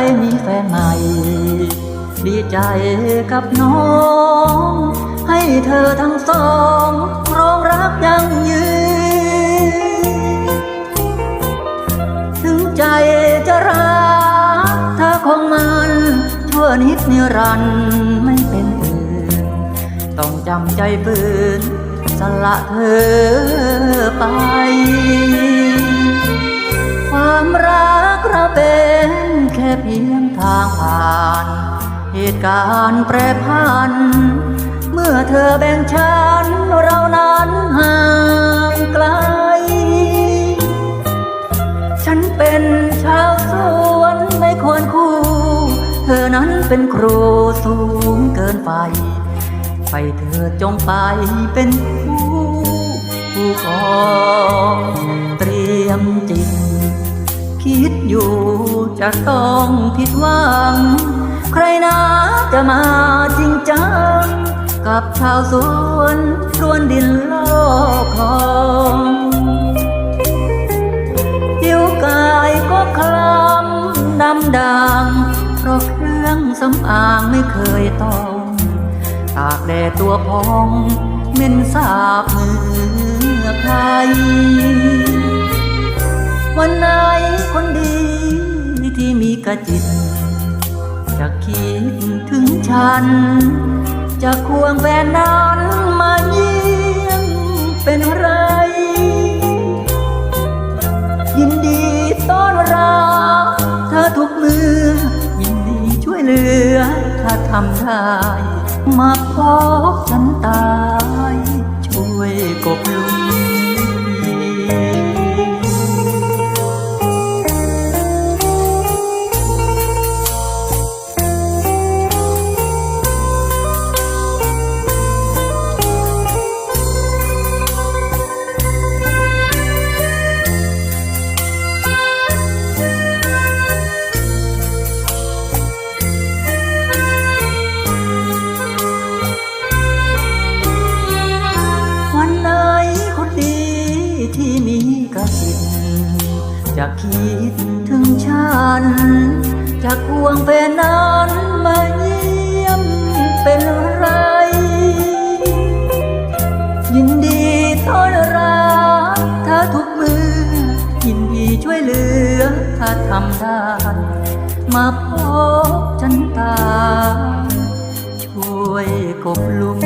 ไปมีแฟนใหม่ ดีใจกับน้อง ให้เธอทั้งสองรองรักยังยืน ถึงใจจะรักเธอคงมันชั่วนิดนิรันดร์ไม่เป็นอื่น ต้องจำใจฝืนสละเธอางผ่าน เหตุการณ์แปรผัน เมื่อเธอแบ่งฉันเรานั้นห่างไกล ฉันเป็นชาวสวนไม่ควรคู่ เธอนั้นเป็นครูสูงเกินไป ไปเธอจงไปเป็นผู้ผู้กองเตรียมจิต คิดอยู่จะต้องผิดหวัง ใครนะจะมาจริงจัง กับชาวสวนรวนดินโลกของผิวกายก็คล้ำดำด่างเพราะเครื่องสำอางไม่เคยต้องตากแดดตัวพองเหม็นสาบเหมือใคร วันไหนคนดีที่มีกระจิต จะคิดถึงฉัน จะควงแฟนนั้นมาเยี่ยมเป็นไร ยินดีต้อนรับเธอทุกมือยินดีช่วยเหลือ ถ้าทำได้มาพบฉันตาย ช่วยกบลุ มีกสิทจะคิดถึงฉัน จะควงแฟนนั้นมาเยี่ยมเป็นไร ยินดีต้อนรับเธอทุกมือ ยินดีช่วยเหลือถ้าทำได้มาพบฉันตา ช่วยกบลุง